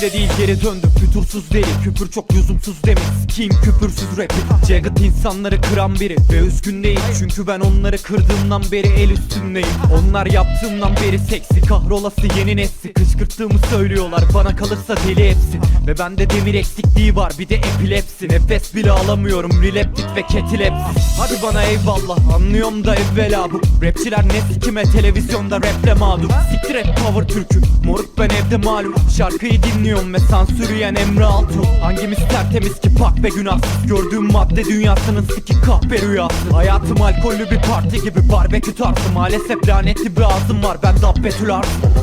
Elimde değil geri döndüm. Fütursuz deli Küfür çok lüzumsuz demek. Kim küfürsüz rapi Jagged insanları kıran biri? Ve üzgün değil çünkü ben onları kırdığımdan beri el üstündeyim. Onlar yaptığımdan beri seksi Kahrolası yeni nesli. Kışkırttığımı söylüyorlar bana kalırsa deli hepsi. Ve bende demir eksikliği var bir de epilepsi. Nefes bile alamıyorum rileptik ve ketilepsi Hadi bana eyvallah anlıyorum da evvela bu. Rapçiler ne sikime televizyonda raple mağdur. Siktir et power türkü Moruk ben evde malum. Şarkıyı dinliyorum ve sansür yiyen Emre Altuğ Hangimiz tertemiz ki pak ve günahsız? Gördüğüm madde dünyasının siki kahpe rüyası. Hayatım alkollü bir parti gibi barbekü tarzı. Maalesef lanetli bir ağzım var ben dabbetül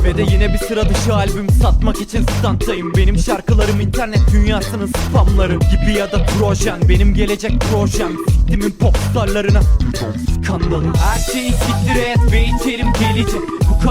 Ve de yine bir sıra dışı albüm satmak için standtayım. Benim şarkılarım internet dünyasının spamları Gibi ya da projen. Benim gelecek projem Siktimin popstarlarına skandalım Her şeyi siktir et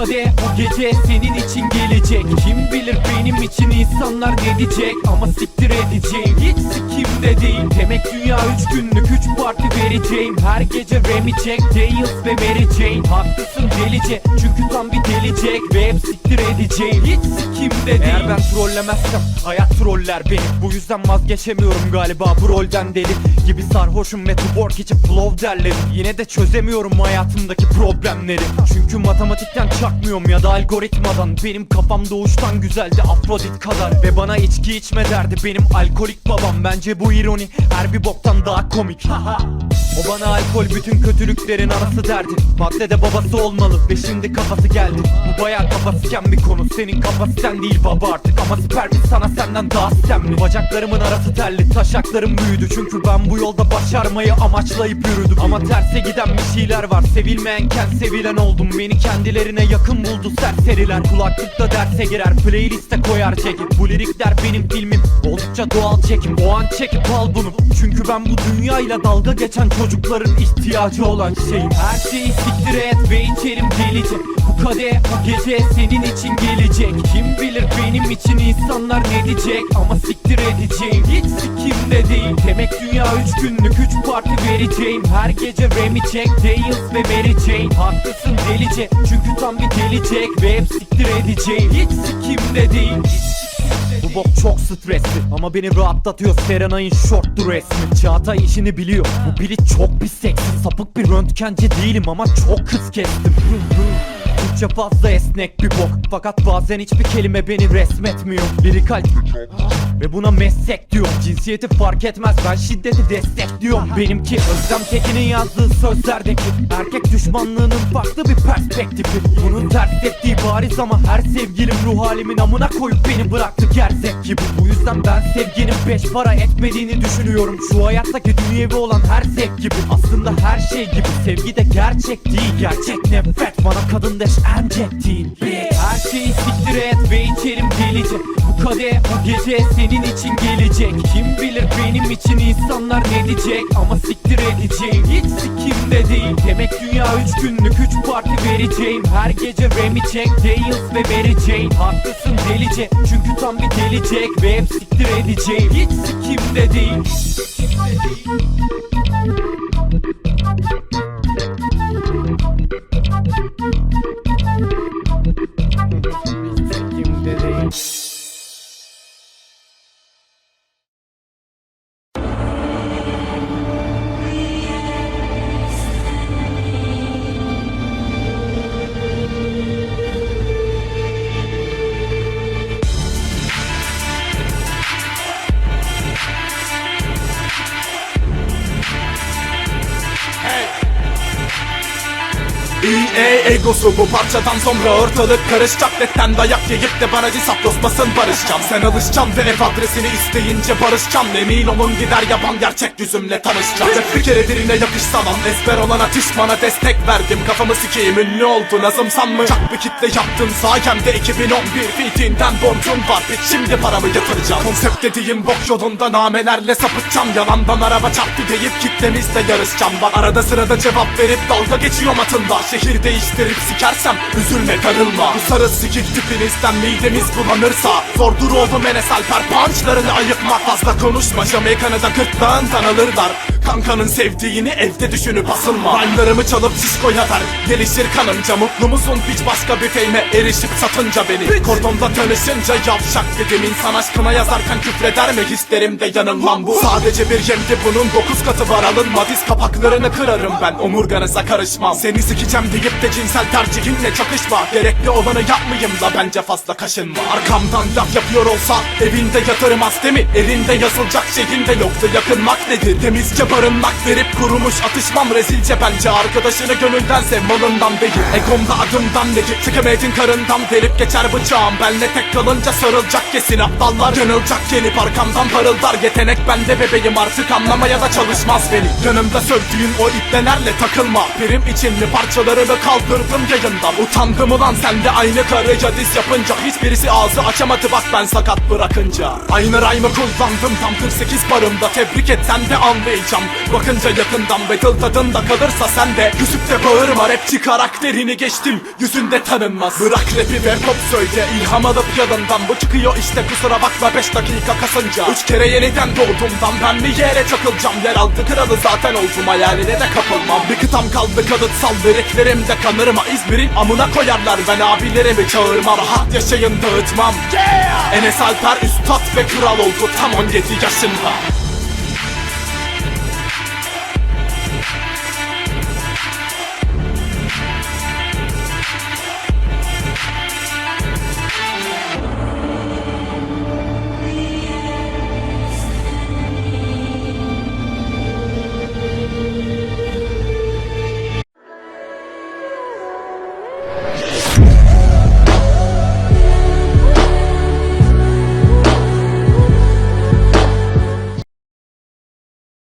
kadeh bu gece senin için gelecek. Kim bilir benim için insanlar ne diyecek? Ama siktir edeceğim. Hiç sikimde değil. Demek dünya üç günlük üç parti vereceğim. Her gece Remy Jack, Daniels ve Mary Jane. Haklısın delice çünkü tam bir delicek Ve hep siktir edeceğim. Hiç sikimde değil. Eğer ben trollemezsem hayat troller beni. Bu yüzden vazgeçemiyorum galiba bu rolden deli Gibi sarhoşum ve to work için flow derlerim. Yine de çözemiyorum hayatımdaki problemleri. Çünkü matematikten çakmıyorum ya da algoritmadan. Benim kafam doğuştan güzeldi Afrodit kadar. Ve bana içki içme derdi benim alkolik babam. Bence bu ironi her bir boktan daha komik O bana alkol bütün kötülüklerin anası derdi. Madde de babası olmalı ve şimdi kafası geldi. Bu baya kafasıken bir konu. Senin kapasiten değil baba artık. Ama spermin sana senden daha sistemli. Bacaklarımın arası terli taşaklarım büyüdü. Çünkü ben bu yolda başarmayı amaçlayıp yürüdüm. Ama terse giden bir şeyler var. Sevilmeyenken sevilen oldum. Beni kendilerine yakın buldu serseriler. Kulaklıkta derse girer playliste koyar çekip Bu lirikler benim filmim. Oldukça doğal çekim. O an çekip al bunu. Çünkü ben bu dünyayla dalga geçen çocukların ihtiyacı olan şeyim Her şeyi siktir et ve içerim delice Bu kadeh bu gece senin için gelecek. Kim bilir benim için insanlar ne diyecek? Ama siktir edeceğim. Hiç sikimde değil. Demek dünya üç günlük üç parti vereceğim. Her gece Remy Jack, Daniels ve Mary Jane. Haklısın delice çünkü tam bir delicek Ve hep siktir edeceğim. Hiç sikimde değil bu bok çok stresli ama beni rahatlatıyor. Serenay'ın şortlu resmi. Çağatay işini biliyor. Bu biri çok bir seksi Sapık bir röntgenci değilim ama çok kız kestim Türkçe fazla esnek bir bok. Fakat bazen hiçbir kelime beni resmetmiyor. Lirikal ve buna meslek diyor. Cinsiyeti fark etmez ben şiddeti destekliyorum. Benimki Özlem Tekin'in yazdığı sözlerdeki Erkek düşmanlığının farklı bir perspektifi. Bunun ters ettiği bariz ama her sevgilim ruh halimin amına koyup beni bıraktı gerzek gibi. Bu yüzden ben sevginin beş para etmediğini düşünüyorum. Şu hayattaki dünyevi olan her zevk gibi. Aslında her şey gibi. Sevgi de gerçek değil Gerçek nefret. Bana kadın deş emcek değil Her şeyi siktir et ve içerim delice. Bu kadeh bu gece senin için gelecek. Kim bilir benim için insanlar ne diyecek? Ama siktir edeceğim. Hiç sikimde değil. Demek dünya üç günlük üç parti vereceğim. Her gece Remy Jack, Daniels ve Mary Jane. Haklısın delice çünkü tam bir delicek Ve hep siktir edeceğim. Hiç sikimde değil. Sikimde egosu bu parçadan sonra ortalık karışacak. Netten dayak yiyip de bana cis atlosmasın barışacağım. Sen alışacağım ve ev adresini isteyince barışacağım. Emin olun gider yapan gerçek yüzümle tanışacağım. Hep bir kere birine yapışsamam Ezber olan atış bana destek verdim. Kafamı sikeyim ünlü oldu nazımsam mı? Çak bir kitle yaptın sayemde 2011 Fitinden borcum var. Bit şimdi paramı yatıracağım. Konsept dediğim bok yolunda namelerle sapıtacağım. Yalandan araba çarptı deyip kitlemizle yarışacağım. Bak arada sırada cevap verip dalga geçiyorum atında. Şehir değiştirip sikersem üzülme darılma Bu sarı sikik tipinizden midemiz bulanırsa Zordur oğlum Enes Alper. Punchlarını ayıkma Fazla konuşma. Jamaikan'ı da gırtlağından alırlar Kankanın sevdiğini evde düşünüp asılma. Rhyme'larımı çalıp şişko yatar Gelişir kanınca Mutlu musun hiç başka bir feyme erişip satınca beni. Kordonda tanışınca yavşak dedim. İnsan aşkına yazarken küfreder mi? Hislerimde yanılmam bu. Sadece bir yemdi bunun dokuz katı var. Alınma Diz kapaklarını kırarım ben. Omurganıza karışmam. Seni sikeceğim deyip de cinsel tercihinle çakışma. Gerekli olanı yapmayayım da bence fazla kaşınma. Arkamdan laf yapıyor olsa evinde yatırmaz değil mi? Elinde yazılacak şeyin de yoktu. Yakınmak nedir? Temizce barınmak verip kurumuş atışmam rezilce bence. Arkadaşını gönüldense malından değil. Egomda adımdan ne git tıkımetin karından delip geçer bıçağım. Benle tek kalınca sarılacak kesin aptallar. Yanılacak gelip arkamdan parıldar. Yetenek bende bebeğim artık anlamaya da çalışmaz beni. Yanımda sövdüğün o ipnelerle takılma. Birim için mi parçalarını kaldırdım yayından. Utandım ulan sen de aynı karıya diz yapınca. Hiçbirisi ağzı açamadı bak ben sakat bırakınca. Aynı rhyme'ı kullandım tam 48 barımda. Tebrik et sen de anlayacağım Bakınca yakından battle tadında kalırsa sen de de bağırma rapçi karakterini geçtim. Yüzünde tanınmaz. Bırak rapi ve pop söyle. İlham alıp yanından Bu çıkıyor işte kusura bakma 5 dakika kasınca. Üç kere yeniden doğduğumdan ben bir yere çakılacağım. Yer altı kralı zaten oldum hayaline de kapılmam. Bir kıtam kaldı kalıtsal liriklerimde kanırma. İzmir'in amına koyarlar ben abilerimi çağırmam Rahat yaşayın dağıtmam. Enes Alper üstad ve kral oldu tam 17 yaşında